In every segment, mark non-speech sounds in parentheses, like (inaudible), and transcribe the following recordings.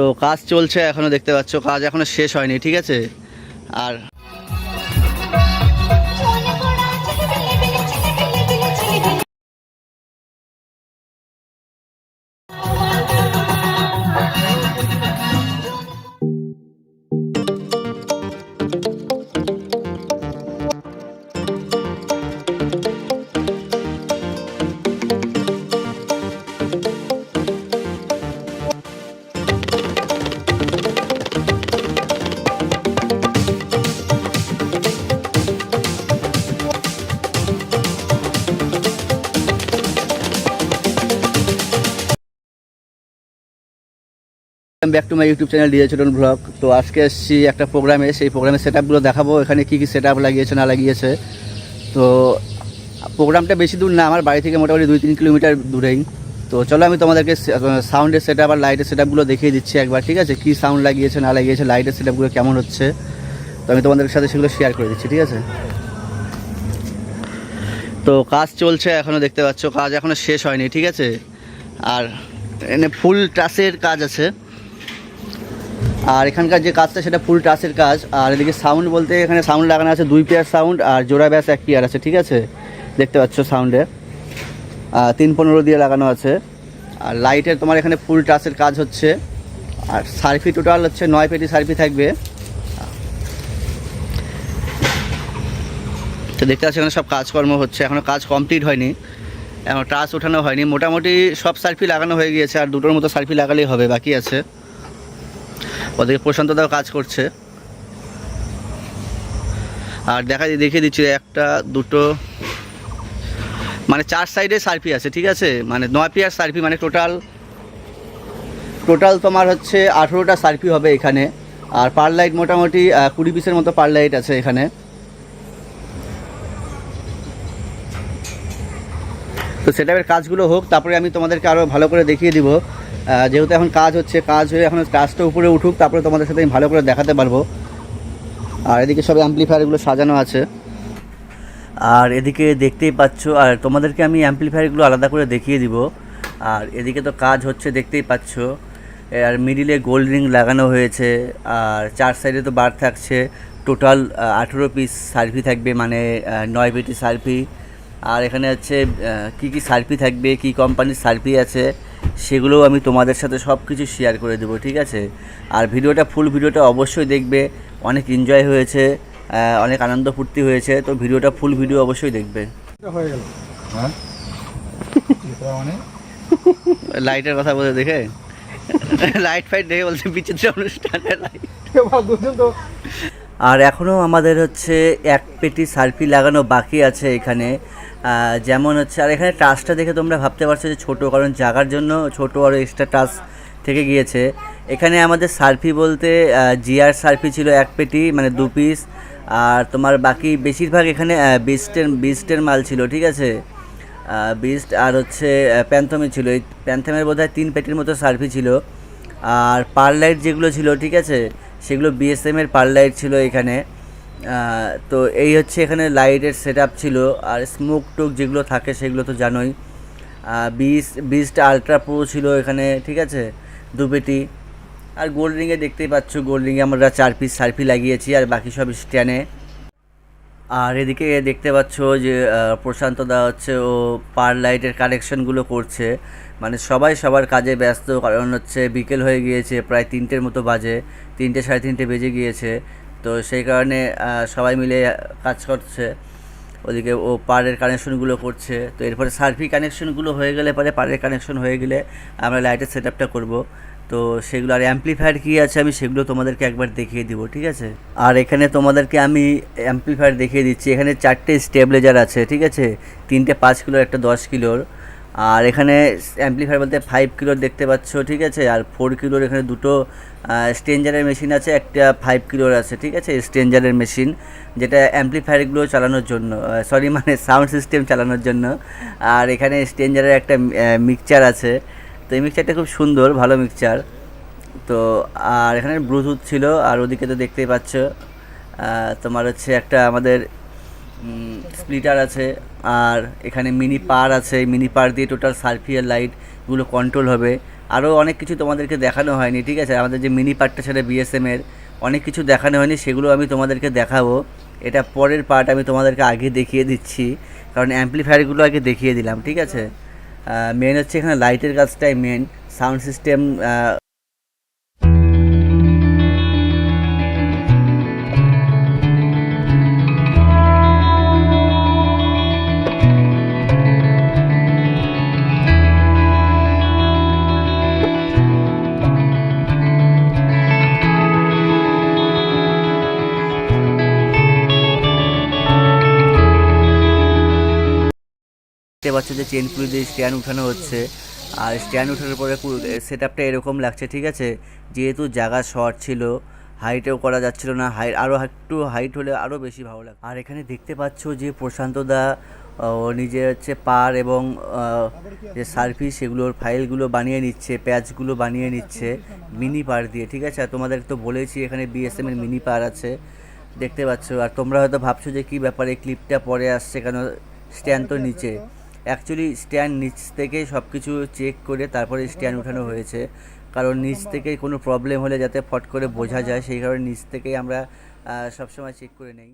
তো কাজ চলছে এখনও দেখতে পাচ্ছ কাজ এখনও শেষ হয়নি ঠিক আছে? আর back to my YouTube channel DJ Chhoton blog তো আজকে এসেছি একটা প্রোগ্রামে সেই প্রোগ্রামের সেট আপগুলো দেখাবো। এখানে কী কী সেট আপ লাগিয়েছে, না লাগিয়েছে। তো প্রোগ্রামটা বেশি দূর না, আমার বাড়ি থেকে মোটামুটি দুই তিন কিলোমিটার দূরেই। তো চলো আমি তোমাদেরকে সাউন্ডের সেট আপ আর লাইটের সেট আপগুলো দেখিয়ে দিচ্ছি একবার, ঠিক আছে? কী সাউন্ড লাগিয়েছে, না লাগিয়েছে লাইটের সেট আপগুলো কেমন হচ্ছে? তো আমি তোমাদের সাথে সেগুলো শেয়ার করে দিচ্ছি, ঠিক আছে? তো কাজ চলছে এখনও দেখতে পাচ্ছ। কাজ এখনও শেষ হয়নি, ঠিক আছে? আর এনে ফুল টাসের কাজ আছে। আর এখানকার যে কাজটা, সেটা ফুল টাসের কাজ। আর এদিকে সাউন্ড বলতে এখানে সাউন্ড লাগানো আছে, দুই পেয়ার সাউন্ড আর জোড়া ব্যাস এক পেয়ার আছে, ঠিক আছে? দেখতে পাচ্ছ সাউন্ডে তিন পনেরো দিয়ে লাগানো আছে। আর লাইটের তোমার এখানে ফুল টাসের কাজ হচ্ছে। আর সার্ফি টোটাল হচ্ছে নয় পেটি সার্ফি থাকবে। তো দেখতে পাচ্ছি এখানে সব কাজকর্ম হচ্ছে। এখনও কাজ কমপ্লিট হয়নি। এখন টাচ ওঠানো হয়নি। মোটামুটি সব সার্ফি লাগানো হয়ে গিয়েছে, আর দুটোর মতো সার্ফি লাগালেই হবে, বাকি আছে। ওদিকে প্রশান্তদাও কাজ করছে। আর দেখা দেখিয়ে দিচ্ছি একটা, দুটো মানে চার সাইডে সার্ফি আছে, ঠিক আছে? মানে নয় পিয়ার সার্ফি মানে টোটাল টোটাল তোমার হচ্ছে আঠেরোটা সার্ফি হবে এখানে। আর পার লাইট মোটামুটি কুড়ি পিসের মতো পার লাইট আছে এখানে। তো সেটাপের কাজগুলো হোক, তারপরে আমি তোমাদেরকে আরও ভালো করে দেখিয়ে দিব। যেহেতু এখন কাজ হচ্ছে, কাজ হয়ে এখন কাজটা উপরে উঠুক, তারপরে তোমাদের সাথে আমি ভালো করে দেখাতে পারব। আর এদিকে সব অ্যাম্পলিফায়ারগুলো সাজানো আছে। আর এদিকে দেখতেই পাচ্ছ, আর তোমাদেরকে আমি অ্যাম্পলিফায়ারগুলো আলাদা করে দেখিয়ে দিব। আর এদিকে তো কাজ হচ্ছে, দেখতেই পাচ্ছ। আর মিডিলে গোল্ড রিং লাগানো হয়েছে, আর চার সাইডে তো বার থাকছে। টোটাল আঠেরো পিস সার্ভি থাকবে মানে নয় পেটি সার্ভি আর এখানে হচ্ছে কি কি সার্ভি থাকবে, কি কোম্পানির সার্ভি আছে সেগুলোও আমি তোমাদের সাথে সব কিছু শেয়ার করে দেবো ঠিক আছে? আর ভিডিওটা ফুল ভিডিওটা অবশ্যই দেখবে। অনেক এনজয় হয়েছে অনেক আনন্দ ফুর্তি হয়েছে তো ভিডিওটা ফুল ভিডিও অবশ্যই দেখবে। হয়ে গেল। হ্যাঁ? মানে? লাইটের কথা বলে দেখে? লাইট ফাইট দেখে বলছে বিচিত্র অনুষ্ঠানের লাইট তো আর এখনও আমাদের হচ্ছে এক পেটি সার্ফি লাগানো বাকি আছে এখানে। যেমন হচ্ছে, আর এখানে টাচটা দেখে তোমরা ভাবতে পারছ যে ছোটো, কারণ জাগার জন্য ছোটো আর এক্সট্রা টাচ থেকে গিয়েছে। এখানে আমাদের সার্ফি বলতে জিআর সার্ফি ছিল এক পেটি মানে দু পিস আর তোমার বাকি বেশিরভাগ এখানে বিস্টের বিস্টের মাল ছিল, ঠিক আছে? বিস্ট আর হচ্ছে প্যান্থমে ছিল। এই প্যান্থমের বোধ হয় তিন পেটির মতো সার্ফি ছিল। আর পার লাইট যেগুলো ছিল, ঠিক আছে? সেগুলো বিএসএমের পার লাইট ছিল এখানে। তো এই হচ্ছে এখানে লাইটের সেট ছিল আর স্মোক টুক যেগুলো থাকে সেগুলো তো জানোই। বিস বিসটা আলট্রা প্রো ছিল এখানে, ঠিক আছে? দু পেটি। আর গোল্ড রিংয়ে দেখতেই পাচ্ছ গোল্ড রিংয়ে আমরা চার পিস সার্ফি লাগিয়েছি আর বাকি সব স্ট্যান্ডে আর এদিকে দেখতে পাচ্ছ যে প্রশান্ত দা হচ্ছে ও পার লাইটের কানেকশনগুলো করছে। মানে সবাই সবার কাজে ব্যস্ত, কারণ হচ্ছে বিকেল হয়ে গিয়েছে, প্রায় তিনটের মতো বাজে, তিনটে সাড়ে তিনটে বেজে গিয়েছে। তো সেই কারণে সবাই মিলে কাজ করছে। ওদিকে ও পারের কানেকশনগুলো করছে। তো এরপরে সার্ভি কানেকশনগুলো হয়ে গেলে পরে পারের কানেকশন হয়ে গেলে আমরা লাইটের সেট আপটা করব। তো সেগুলো আর অ্যাম্পলিফায়ার কী আছে আমি সেগুলো তোমাদেরকে একবার দেখিয়ে দিব, ঠিক আছে? আর এখানে তোমাদেরকে আমি অ্যাম্পলিফায়ার দেখিয়ে দিচ্ছি। এখানে চারটে স্টেবলেজার আছে, ঠিক আছে? তিনটে পাঁচ কিলোর, একটা দশ কিলোর। আর এখানে অ্যাম্পলিফায়ার বলতে ফাইভ কিলোর দেখতে পাচ্ছ, ঠিক আছে? আর ফোর কিলোর এখানে দুটো স্টেঞ্জারের মেশিন আছে, একটা ফাইভ কিলোর আছে, ঠিক আছে? স্টেঞ্জারের মেশিন যেটা অ্যাম্পলিফায়ারগুলো চালানোর জন্য সরি (laughs) মানে সাউন্ড সিস্টেম চালানোর জন্য। আর এখানে স্টেঞ্জারের একটা মিক্সচার আছে। তো এই মিক্সচারটা খুব সুন্দর, ভালো মিক্সচার তো, আর এখানে ব্লুটুথ ছিল, আর ওদিকে তো দেখতেই পাচ্ছ তোমার হচ্ছে একটা আমাদের স্প্লিটার আছে, আর এখানে মিনি পার আছে মিনি পার দিয়ে টোটাল সার্ফিয়ার লাইটগুলো কন্ট্রোল হবে। আরও অনেক কিছু তোমাদেরকে দেখানো হয়নি, ঠিক আছে? আমাদের যে মিনি পার্টটা সেটা বিএসএমের অনেক কিছু দেখানো হয়নি, সেগুলো আমি তোমাদেরকে দেখাবো। এটা পরের পার্ট আমি তোমাদেরকে আগে দেখিয়ে দিচ্ছি, কারণ অ্যাম্পলিফায়ারগুলো আগে দেখিয়ে দিলাম, ঠিক আছে? মেন হচ্ছে এখানে লাইটের কাজটাই মেন সাউন্ড সিস্টেম পাচ্ছ যে চেন খুলে দিয়ে স্ট্যান্ড উঠানো হচ্ছে। আর স্ট্যান্ড উঠানোর পরে সেট আপটা এরকম লাগছে, ঠিক আছে? যেহেতু জায়গা শর্ট ছিল হাইটেও করা যাচ্ছিল না হাইট আরও একটু হাইট হলে আরও বেশি ভালো লাগে আর এখানে দেখতে পাচ্ছ যে প্রশান্ত দা নিজে হচ্ছে পার এবং যে সার্ভিস সেগুলোর ফাইলগুলো বানিয়ে নিচ্ছে প্যাচগুলো বানিয়ে নিচ্ছে মিনি পার দিয়ে, ঠিক আছে? আর তোমাদের তো বলেছি, এখানে বিএসএম এর মিনি পার আছে, দেখতে পাচ্ছ। আর তোমরা হয়তো ভাবছ যে কি ব্যাপারে ক্লিপটা পরে আসছে, কেন স্ট্যান্ড তো নিচে। অ্যাকচুয়ালি স্ট্যান্ড নিচ থেকে সব কিছু চেক করে তারপরে স্ট্যান্ড উঠানো হয়েছে। কারণ নিচ থেকে কোনো প্রবলেম হলে যাতে ফট করে বোঝা যায় সেই কারণে নিচ থেকেই আমরা সবসময় চেক করে নেই।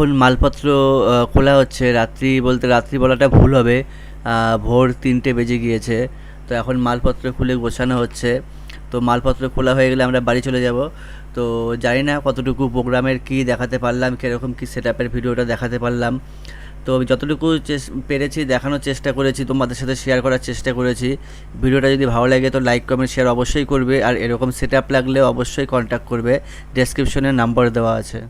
এখন মালপত্র খোলা হচ্ছে। রাত্রি বলতে রাত্রি বলাটা ভুল হবে। ভোর তিনটে বেজে গিয়েছে। তো এখন মালপত্র খুলে গোছানো হচ্ছে। তো মালপত্র খোলা হয়ে গেলে আমরা বাড়ি চলে যাব। তো জানি না কতটুকু প্রোগ্রামের কী দেখাতে পারলাম, কীরকম কী সেট আপের ভিডিওটা দেখাতে পারলাম। তো আমি যতটুকু পেরেছি, দেখানোর চেষ্টা করেছি, তোমাদের সাথে শেয়ার করার চেষ্টা করেছি। ভিডিওটা যদি ভালো লাগে তো লাইক কমেন্ট শেয়ার অবশ্যই করবে। আর এরকম সেট আপ লাগলে অবশ্যই কন্ট্যাক্ট করবে। ডেসক্রিপশনে নাম্বার দেওয়া আছে।